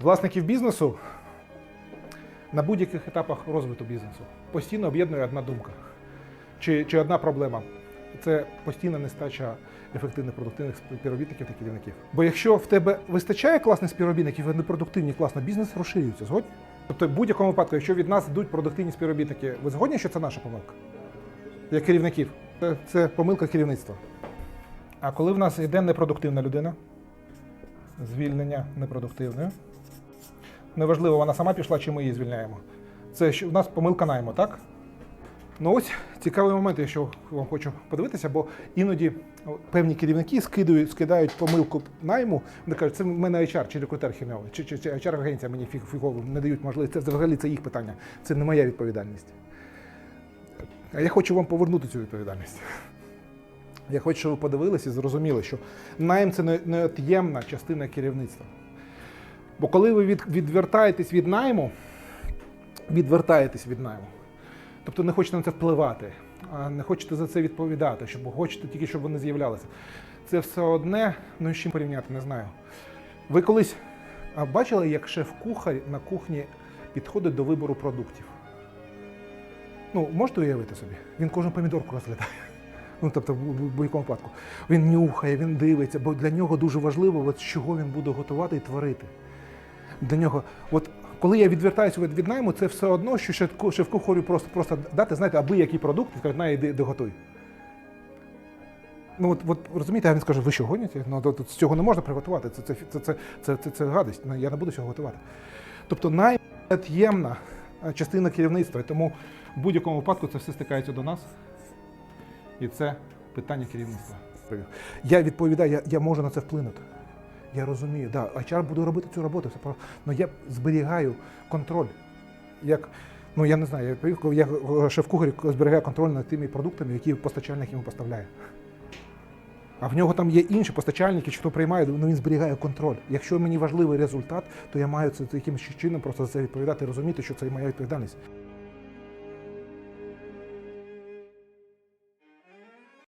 Власників бізнесу на будь-яких етапах розвитку бізнесу постійно об'єднує одна думка чи, чи одна проблема. Це постійна нестача ефективних продуктивних співробітників та керівників. Бо якщо в тебе вистачає класних співробітників, вони продуктивні, класно, бізнес розширюється. Згодні? Тобто, в будь-якому випадку, якщо від нас йдуть продуктивні співробітники, ви згодні, що це наша помилка? Як керівників? Це, це помилка керівництва. А коли в нас йде непродуктивна людина, звільнення непродуктивною. Неважливо, вона сама пішла, чи ми її звільняємо. Це що в нас помилка найму, так? Ну ось цікавий момент, я що вам хочу подивитися, бо іноді певні керівники скидують, скидають помилку найму, вони кажуть, це в мене HR чи рекрутер хіміовий, чи, чи, чи HR-агенція мені фіг- фігово не дають можливість. Це взагалі це їх питання. Це не моя відповідальність. А я хочу вам повернути цю відповідальність. Я хочу, щоб ви подивилися і зрозуміли, що найм це не- неот'ємна частина керівництва. Бо коли ви від, відвертаєтесь від найму, відвертаєтесь від найму, тобто не хочете на це впливати, не хочете за це відповідати, щоб хочете тільки, щоб вони з'являлися. Це все одне, ну з чим порівняти, не знаю. Ви колись бачили, як шеф-кухар на кухні підходить до вибору продуктів? Ну, можете уявити собі? Він кожну помідорку розглядає. Ну, тобто, в будь-якому випадку. Він нюхає, він дивиться, бо для нього дуже важливо, от, з чого він буде готувати і творити. Для нього, от коли я відвертаюся від, від найму, це все одно, що шеф- шеф-кухарю просто, просто дати, знаєте, аби який продукт, і сказати, на, іди, іди готуй. Ну, от, от розумієте, а він скаже, ви що гоніте? Ну, то, з цього не можна приготувати. Це, це, це, це, це, це, це гадость. Ну, Я не буду цього готувати. Тобто найв'ємна частина керівництва, тому в будь-якому випадку це все стикається до нас. І це питання керівництва. Я відповідаю, я, я можу на це вплинути. Я розумію, да, HR буде робити цю роботу, все. Але я зберігаю контроль. Як, ну я не знаю, я е, шеф-кухар зберігає контроль над тими продуктами, які постачальник йому поставляє. А в нього там є інші постачальники, що приймає, ну він зберігає контроль. Якщо мені важливий результат, то я маю це якимось чином просто за це відповідати, розуміти, що це моя відповідальність.